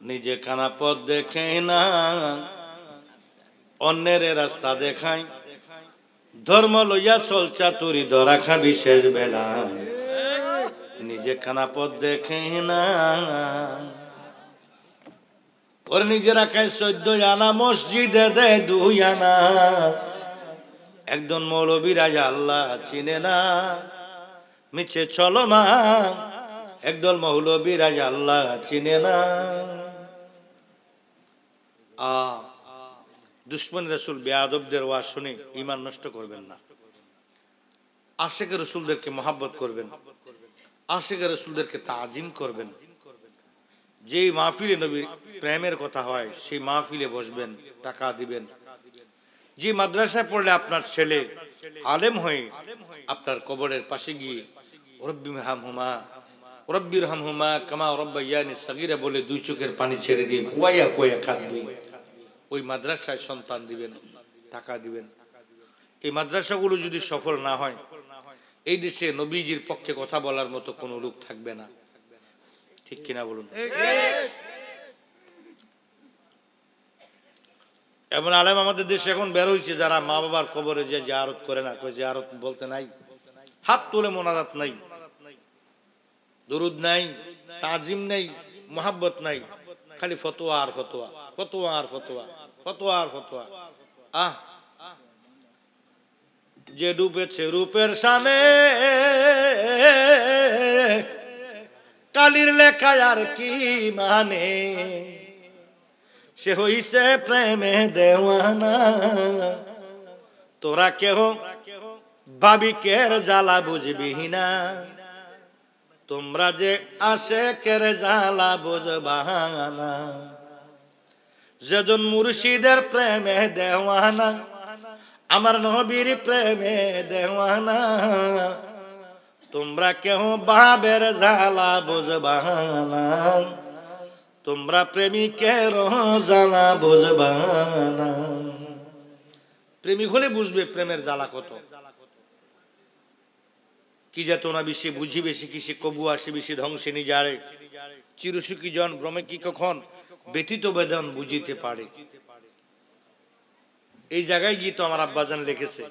নিজে কানা পথ দেখে না, অন্যের রাস্তা দেখায় ধর্ম লইয়া চলচা তুরি ধরা খাবি শেষ বেলায়। নিজে কানা পথ দেখে না, ওর নিজেরা খায় চোদ্দ আনা, মসজিদে দে দুই আনা। একজন মৌলবী রাজা আল্লাহ চিনে না, মিছে চলো না। একদল মৌলবী রাজা আল্লাহ চিনে না। দুশ্মন রসুল বেয়াদবদের ওয়াজ শুনে ইমান নষ্ট করবেন না। আশেখ রসুলদেরকে মহাব্বত করবেন। আশেখ রসুলদেরকে তাজিম করবেন। যেই মাহফিলে নবীর প্রেমের কথা হয়, সেই মাহফিলে বসবেন, টাকা দিবেন। যে মাদ্রাসায় পড়লে আপনার ছেলে আলেম হয়ে আপনার কবরের পাশে গিয়ে, রব্বি হাম হুমা রব্বির হাম হুমা কামা রব্বা ইয়ানি সাগিরা বলে দুই চোখের পানি ছেড়ে দিয়ে কুয়াইয়া কুয়াইয়া কাঁদবে। ওই মাদ্রাসায় সন্তান দিবেন, টাকা দিবেন। এই মাদ্রাসাগুলো যদি সফল না হয়, এই দেশে নবীজির পক্ষে কথা বলার মতো কোনো লোক থাকবে না। ঠিক কিনা বলুন? এমন আলেম আমাদের দেশে এখন বের হয়েছে যারা মা বাবার কবরে যে জিয়ারত করে না কই জিয়ারত বলতে নাই। হাত তুলে মোনাজাত নাই। দরুদ নাই, তাজিম নাই, মোহাব্বত নাই। খালি ফতোয়া আর ফতোয়া ফতোয়া আর ফতোয়া। ফতোয়া আর আহ। যে ডুবেছে রূপের সানে কালির লেখায় আর কি মানে? সে হইছে প্রেমে দেওয়ানা। তোরা কেহ ভাবি কের জ্বালা বুঝবি না। তোমরা যে আসে কের জ্বালা বুঝবানা যেজন মুর্শিদের প্রেমে দেওয়ানা, আমার নবীর প্রেমে দেওয়ানা। তোমরা কেহ বাবের জালা বুঝবানা তোমরা প্রেমিকের জ্বালা বুঝবানা প্রেমিক হলে বুঝবে প্রেমের জ্বালা কত। কি যেত না বেশি বুঝি বেশি কিসে কবু আসে বেশি ধ্বংসে নিজারে। চিরসুখী জন, ভ্রমে কি কখন? ব্যতীত বেদন বুঝিতে পারে। এই জায়গায় গিয়ে তো আমার আব্বাজান লিখেছে।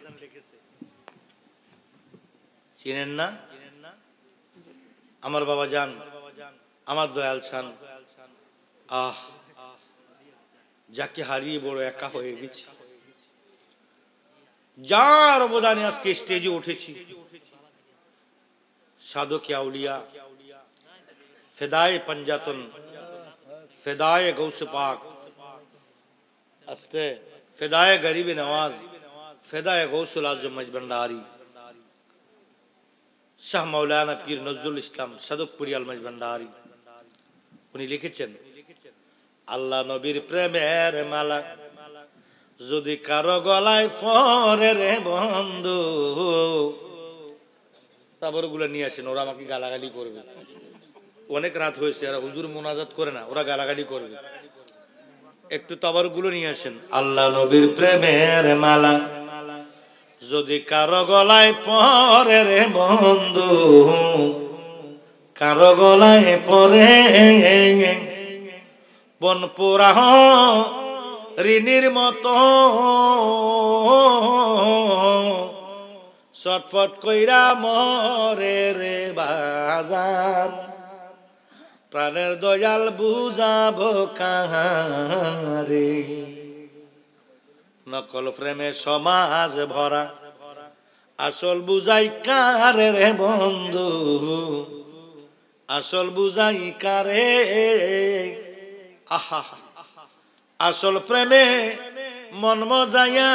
চিনেন না? আমার বাবা যান আমার দয়াল ছান আহ, যাকে হারিয়ে বড় একা হয়ে গেছি। যার অবদানে আজকে স্টেজে উঠেছি। সাধক ফেদায় পঞ্জাতন ফেদায় গৌস পাক আস্তে ফেদায় গরিব নওয়াজ ফেদায় গৌসুল আজম মজবন্ডারি শাহ মৌলানা পীর নজরুল ইসলাম সদকপুরি আল মজবন্ডারি উনি লিখেছেন আল্লাহ নবীর প্রেমের মালা যদি কারও গলায় পরে রে বন্ধু তারপরগুলো নিয়ে আসেন ওরা আমাকে গালাগালি করবে অনেক রাত হয়েছে, আর হুজুর মোনাজাত করে না, ওরা গালাগালি করবে। একটু গুলো নিয়ে আসেন। আল্লাহ নবীর প্রেমের মালা, যদি কারও গলায় পরে রে বন্ধু, কারও গলায় পরে বন পুরাহ ঋণীর মতো ছটফট কইরা মরে রে বাজার। প্রাণের দয়াল বুঝাবো কাহারে? নকল প্রেমে সমাজ ভরা, আসল বুঝাই কারে রে বন্ধু? আসল বুঝাই কারে? আহা, আসল প্রেমে মন মজাইয়া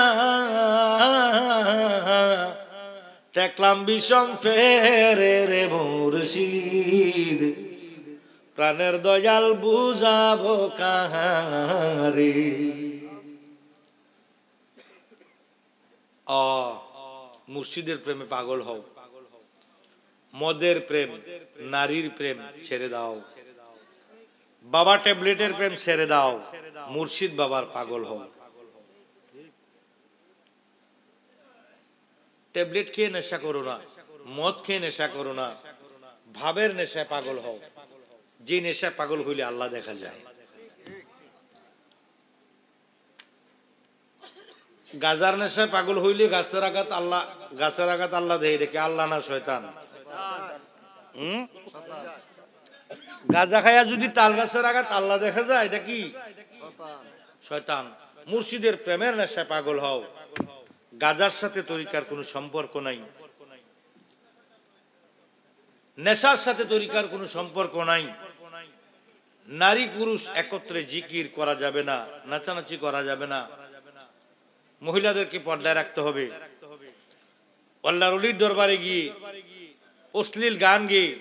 দেখলাম বিষম ফেরে রে মুর্শিদ। প্রাণের দয়াল বুঝাবো কাহারে। অ মুর্শিদের প্রেমে পাগল হও। মদের প্রেম, নারীর প্রেম ছেড়ে দাও। বাবা ট্যাবলেটের প্রেম ছেড়ে দাও। মুর্শিদ বাবার পাগল হও। ট্যাবলেট খেয়ে নেশা করো না, মদ খেয়ে নেশা করো না, ভাবের নেশায় পাগল হও। যে নেশায় পাগল হইলে আল্লাহ দেখা যায়। গাজার নেশায় পাগল হইলে গাছের আঘাত আল্লাহ, গাছের আঘাত আল্লাহ দেয় রেখে, আল্লাহ না শয়তান। গাজা খাইয়া যদি তাল গাছের আঘাত আল্লাহ দেখা যায়, এটা কি? শয়তান। মুর্শিদের প্রেমের নেশায় পাগল হও। গাজার সাথে তরিকার কোনো সম্পর্ক নাই। নেশার সাথে তরিকার কোনো সম্পর্ক নাই। নারী পুরুষ একত্রে জিকির করা যাবে না, নাচানাচি করা যাবে না। মহিলাদেরকে পর্দায় রাখতে হবে। আল্লাহর অলির দরবারে গিয়ে অশ্লীল গান গেয়ে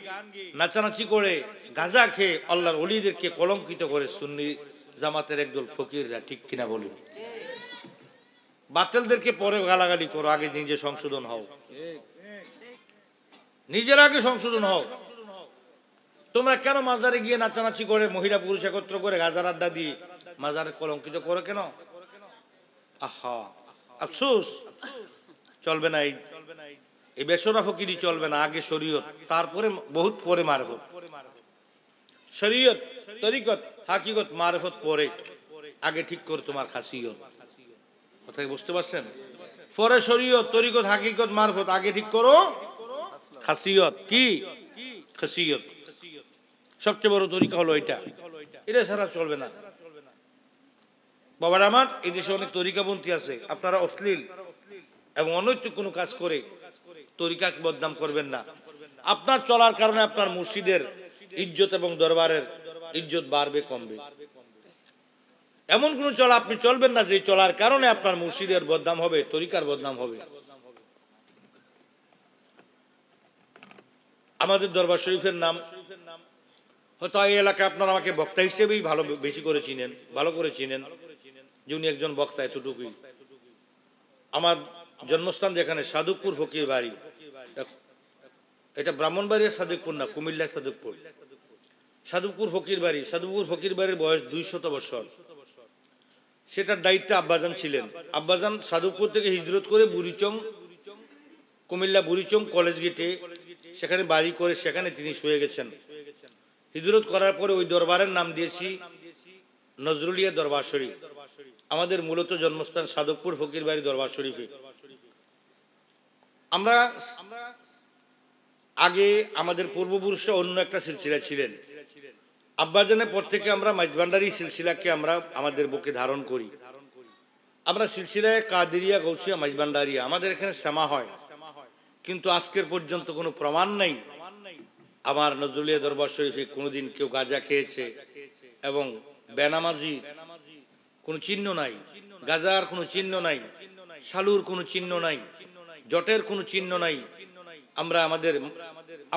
নাচানাচি করে গাঁজা খেয়ে আল্লাহর অলিদেরকে কলঙ্কিত করে সুন্নি জামাতের একদল ফকিররা, ঠিক কিনা বলুন? বাতেলদেরকে পরে গালাগালি করো, আগে নিজে সংশোধন হও। নিজের আগে সংশোধন হও। তোমরা কেন মাজারে গিয়ে নাচানাচি করে মহিলা পুরুষ একত্র করে গাজার আড্ডা দিয়ে মাজারে কলঙ্কিত করো কেন? আফসোস। চলবে না এই এই বেসরা ফকিরি চলবে না, আগে শরীয়ত, তারপরে বহুত পরে মারফত। শরীয়ত, তরিকত, হাকিকত, মারফত পরে। আগে ঠিক করে তোমার খাসিয়ত। কথা বুঝতে পারছেন? পরে শরীয়ত, তরিকত, হাকিকত, মারফত, আগে ঠিক করো খাসিয়ত। কি? খাসিয়ত। সবচেয়ে বড় তরিকা হলো এটা। এটা ছাড়া চলবে না। বাবার আমার, এই দেশে অনেক তরিকাপন্থী আছে। আপনারা অশ্লীল এবং অনৈতিক কোনো কাজ করে তরিকাকে বদনাম করবেন না। আপনার চলার কারণে আপনার মুর্শিদের ইজ্জত এবং দরবারের ইজ্জত বাড়বে, কমবে। এমন কোন চলা আপনি চলবেন না যে চলার কারণে আপনার মুর্শিদের বদনাম হবে, তরিকার বদনাম হবে। আমাদের দরবার শরীফের নাম হয়তো এই এলাকায় আপনারা আমাকে বক্তা হিসেবেই ভালো বেশি করে চিনেন, ভালো করে চিনেন। যে উনি একজন বক্তা এতটুকুই। আমার জন্মস্থান যেখানে সাধুকপুর ফকির বাড়ি। এটা ব্রাহ্মণবাড়িয়া সাধুকপুর না, কুমিল্লা সাধুকপুর সাধুপুর ফকির বাড়ি। সাধুপুর ফকির বাড়ির বয়স দুইশত বছর। সেটার দায়িত্বে আব্বাজান ছিলেন। আব্বাজান সাধুপুর থেকে হিজরত করে বুড়িচং, কুমিল্লা বুড়িচং কলেজ গেটে, সেখানে বাড়ি করে সেখানে তিনি শুয়ে গেছেন। হিজরত করার পরে ওই দরবারের নাম দিয়েছি নজরুলিয়া দরবার শরীফ। আমাদের মূলত জন্মস্থান সাধকপুর ফকির বাড়ি দরবার শরীফে। আমরা আগে আমাদের পূর্বপুরুষরা অন্য একটা সিলসিলা ছিলেন। আব্বাজানের পর থেকে আমরা মাইজভান্ডারি সিলসিলাকে আমরা আমাদের বুকে ধারণ করি। আমরা সিলসিলায় কাদিরিয়া, গৌসিয়া মাইজভান্ডারিয়া আমাদের এখানে শ্যামা হয়। কিন্তু আজকের পর্যন্ত কোনো প্রমাণ নাই। আমার নজরুলিয়া দরবার শরীফে কোনোদিন কেউ গাঁজা খেয়েছে এবং বেনামাজি কোনো চিহ্ন নাই, গাজার কোনো চিহ্ন নাই, শালুর কোনো চিহ্ন নাই, জটের কোনো চিহ্ন নাই। আমরা আমাদের,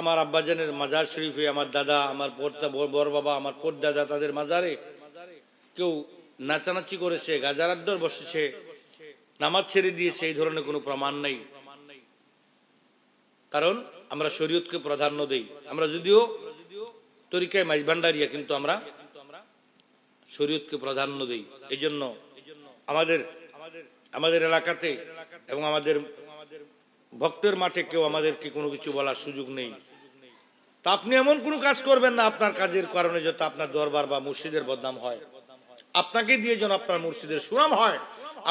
আমার আব্বাজানের মাজার শরীফে আমার দাদা, আমার পর্দা বড় বাবা, আমার পর্দাদা তাদের মাজারে কেউ নাচানাচি করেছে, গাজার আড্ডর বসেছে, নামাজ ছেড়ে দিয়েছে, এই ধরনের কোনো প্রমাণ নাই। কারণ আমরা শরীয়তকে প্রাধান্য দেই। আমরা যদিও তরিকায় মাইজভান্ডারিয়া কিন্তু আমরা শরীয়তকে প্রাধান্য দেই। এই জন্য আমাদের আমাদের এলাকাতে এবং আমাদের ভক্তের মাঠে কেউ আমাদেরকে কোনো কিছু বলার সুযোগ নেই। তা আপনি এমন কোনো কাজ করবেন না আপনার কাজের কারণে যাতে আপনার দরবার বা মুর্শিদের বদনাম হয়। আপনাকে দিয়ে যেন আপনার মুর্শিদের সুনাম হয়,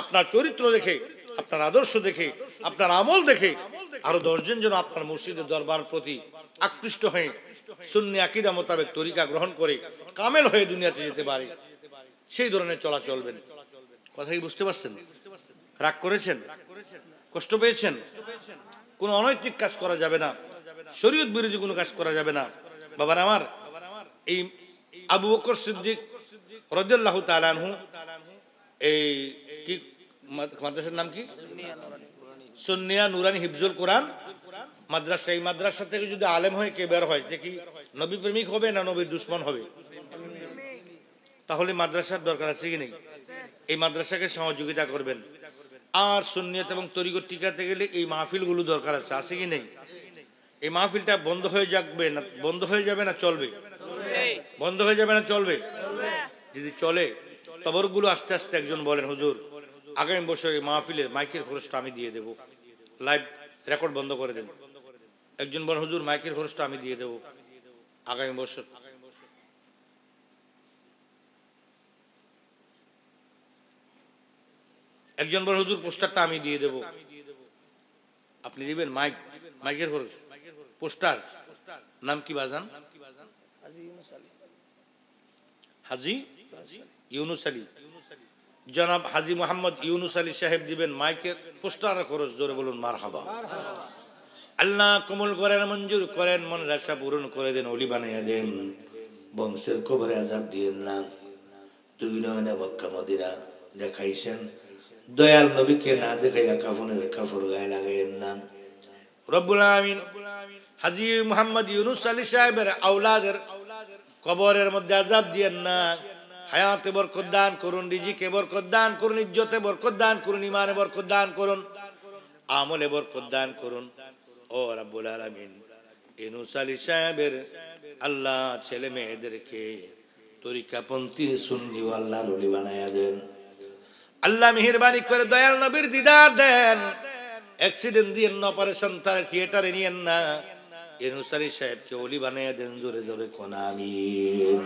আপনার চরিত্র দেখে, আপনার আদর্শ দেখে, আপনার আমল দেখে আরও দশজন যেন আপনার মসজিদের দরবার প্রতি আকৃষ্ট হয়ে সুন্নি আকিদা মোতাবেক তরিকা গ্রহণ করে কামেল হয়ে দুনিয়াতে যেতে পারে, সেই ধরনের চলা চলবেন কথা কি বুঝতে পারছেন? রাগ করেছেন? কষ্ট পেয়েছেন? কোন অনৈতিক কাজ করা যাবে না। শরীয়ত বিরোধী কোনো কাজ করা যাবে না। বাবার আমার, এই আবু বকর সিদ্দিক রদিয়াল্লাহু তাআলাহু এই কি মাদ্রাসার নাম কি? সুন্নিয়া নুরানি হিফজুল কোরআন। মাদ্রাসা, এই মাদ্রাসা থেকে যদি আলেম হয়ে কে বের হয় কি নবী প্রেমিক হবে না নবীর দুশ্মন হবে? তাহলে মাদ্রাসার দরকার আছে কি নেই? এই মাদ্রাসাকে সহযোগিতা করবেন। আর সুন্নিয়ত এবং তরিকত টিকাতে গেলে এই মাহফিলগুলো দরকার আছে। আছে কি নেই? এই মাহফিলটা বন্ধ হয়ে যাবে না, বন্ধ হয়ে যাবে না চলবে? বন্ধ হয়ে যাবে না চলবে? যদি চলে তবরগুলো আস্তে আস্তে একজন বলেন, হুজুর আগামী বছর এই মাহফিলের মাইকের খরচটা আমি দিয়ে দেব। লাইভ রেকর্ড বন্ধ করে দেন। একজন বলেন হুজুর মাইকের খরচটা আমি দিয়ে দেব আগামী বছর। একজন বড় হুজুর পোস্টারটা আমি দিয়ে দেব। আপনি দিবেন মাইক? মাইকের খরচ? পোস্টার? নাম কি বাজান? হাজি? ইউনুস আলী। জনাব হাজি মোহাম্মদ ইউনুস আলী সাহেব দিবেন মাইকের পোস্টার খরচ, জোরে বলুন মার হাবা আল্লাহ কমল করেন, মঞ্জুর করেন মনের আশা পূরণ করে দেন, অলি বানাইয়া দেন। বংশের কবরে আজাব দিয়েন না। দুই নয়নে মক্কা দেখাইছেন। দয়াল নবীকে না দেখাইয়া কাফনের কাফর গায়ে লাগাইয়েন না। রব্বুল আমিন হাজি মোহাম্মদ ইউনুস আলী সাহেবের আওলাদের কবরের মধ্যে আজাব দিয়েন না। হায়াতে বরকত দান করুন, রিজিকে বরকত দান করুন, ইজ্জতে বরকত দান করুন ইমানে বরকত দান করুন, আমলে বরকত দান করুন। ও রাব্বুল আলামিন ইউনুস আলী সাহেবের আল্লাহ ছেলে মেয়েদেরকে তরিকাপন্থী সুন্নি ও আল্লাহর ওলি বানায়া দেন। আল্লাহ মেহেরবানি করে দয়াল নবীর দিদার দেন। অ্যাক্সিডেন্ট দিয়েন না অপারেশন তার থিয়েটারে নিয়েন না। ইউনুস আলী সাহেবকে ওলি বানায়া দেন, জোরে জোরে কোন আমিন।